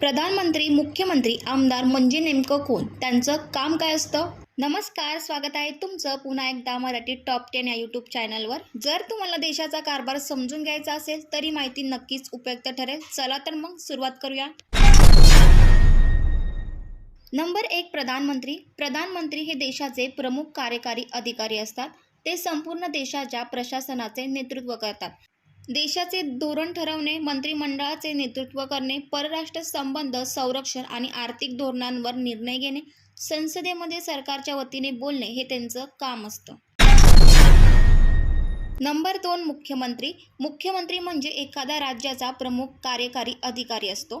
प्रधानमंत्री मुख्यमंत्री आमदार म्हणजे नेमकं कोण? त्यांचं काम काय असतं? नमस्कार स्वागत आहे तुमचं पुन्हा एकदा मराठी टॉप टेन या यूट्यूब चॅनलवर. जर तुम्हाला देशाचा कारभार समजून घ्यायचा असेल तरी माहिती नक्कीच उपयुक्त ठरेल. चला तर मग सुरुवात करूया. नंबर एक प्रधानमंत्री. प्रधानमंत्री हे देशाचे प्रमुख कार्यकारी अधिकारी असतात. ते संपूर्ण देशाच्या प्रशासनाचे नेतृत्व करतात. देशाचे धोरण ठरवणे मंत्रिमंडळाचे नेतृत्व करणे परराष्ट्र संबंध संरक्षण आणि आर्थिक धोरणांवर निर्णय घेणे संसदेमध्ये सरकारच्या वतीने बोलणे हे त्यांचं काम असतं. नंबर दोन मुख्यमंत्री. मुख्यमंत्री म्हणजे एखाद्या राज्याचा प्रमुख कार्यकारी अधिकारी असतो.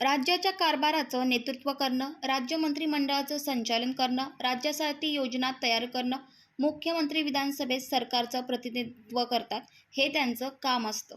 राज्याच्या कारभाराचं नेतृत्व करणं राज्य मंत्रिमंडळाचं संचालन करणं राज्यासाठी योजना तयार करणं मुख्यमंत्री विधानसभेत सरकारचं प्रतिनिधित्व करतात हे त्यांचं काम असतं.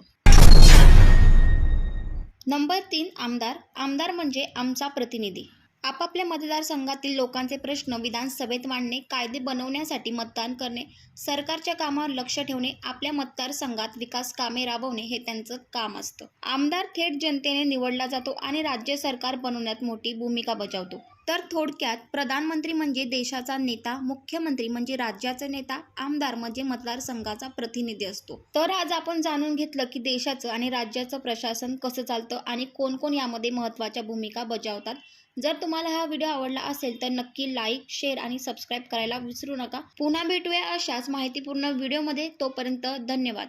नंबर तीन आमदार. आमदार म्हणजे आमचा प्रतिनिधी. आपापल्या मतदारसंघातील लोकांचे प्रश्न विधानसभेत मांडणे कायदे बनवण्यासाठी मतदान करणे सरकारच्या कामावर लक्ष ठेवणे आपल्या मतदारसंघात विकास कामे राबवणे हे त्यांचं काम असतं. आमदार थेट जनतेने निवडला जातो आणि राज्य सरकार बनवण्यात मोठी भूमिका बजावतो. तर थोडक्यात प्रधानमंत्री म्हणजे देशाचा नेता मुख्यमंत्री म्हणजे राज्याचा नेता आमदार म्हणजे मतदारसंघाचा प्रतिनिधी असतो. तर आज आपण जाणून घेतलं की देशाचं आणि राज्याचं प्रशासन कसं चालतं आणि कोण कोण यामध्ये महत्त्वाच्या भूमिका बजावतात. जर तुम्हाला हा व्हिडिओ आवडला असेल तर नक्की लाईक शेअर आणि सबस्क्राईब करायला विसरू नका. पुन्हा भेटूया अशाच माहितीपूर्ण व्हिडिओमध्ये. तोपर्यंत धन्यवाद.